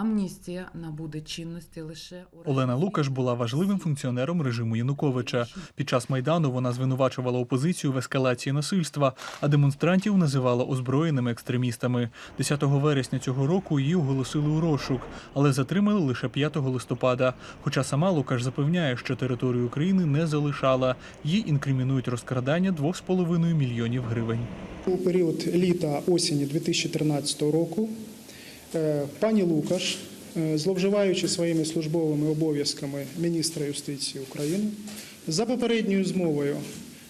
Амністія набуде чинності лише Олена Лукаш була важливим функціонером режиму Януковича. Під час майдану вона звинувачувала опозицію в ескалації насильства, а демонстрантів називала озброєними екстремістами. 10 вересня цього року її оголосили у розшук, але затримали лише 5 листопада. Хоча сама Лукаш запевняє, що територію України не залишала. Їй інкримінують розкрадання 2,5 мільйонів гривень. У період літа осені 2013 року пані Лукаш, е, зловживаючи своїми службовими обов'язками міністра юстиції України, за попередньою змовою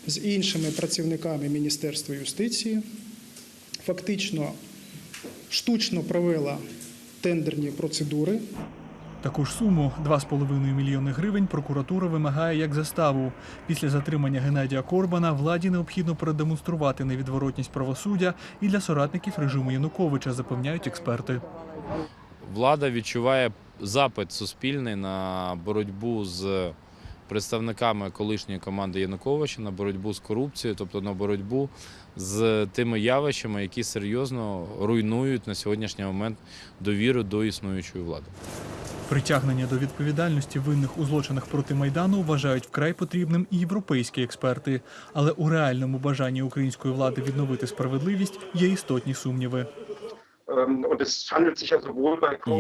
з іншими працівниками Міністерства юстиції, фактично штучно провела тендерні процедури Таку ж суму 2,5 мільйони гривень прокуратура вимагає як заставу. Після затримання Геннадія Корбана владі необхідно продемонструвати невідворотність правосуддя і для соратників режиму Януковича, запевняють експерти. влада відчуває запит суспільний на боротьбу з представниками колишньої команди Януковича, на боротьбу з корупцією, тобто на боротьбу з тими явищами, які серйозно руйнують на сьогоднішній момент довіру до існуючої влади. Притягнення до відповідальності винних у злочинах проти майдану вважають вкрай потрібним і європейські експерти. Але у реальному бажанні української влади відновити справедливість є істотні сумніви. Bei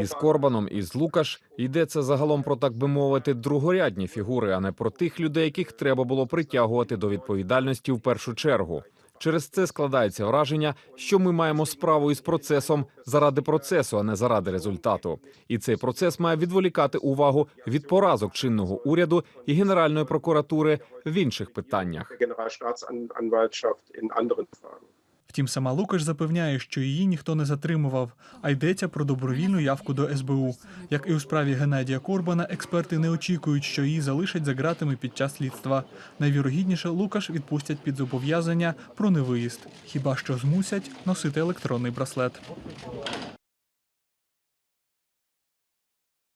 І з Корбаном, і з Лукаш йдеться загалом про так би мовити другорядні фігури, а не про тих людей, яких треба було притягувати до відповідальності в першу чергу. Через це складається враження, що ми маємо справу із процесом заради процесу, а не заради результату. І цей процес має відволікати увагу від поразок чинного уряду і генеральної прокуратури в інших питаннях. Втім, сама Лукаш запевняє, що її ніхто не затримував, а йдеться про добровільну явку до СБУ. Як і у справі Геннадія Корбана, експерти не очікують, що її залишать за ґратами під час слідства. Найвірогідніше Лукаш відпустять під зобов'язання про невиїзд, хіба що змусять носити електронний браслет.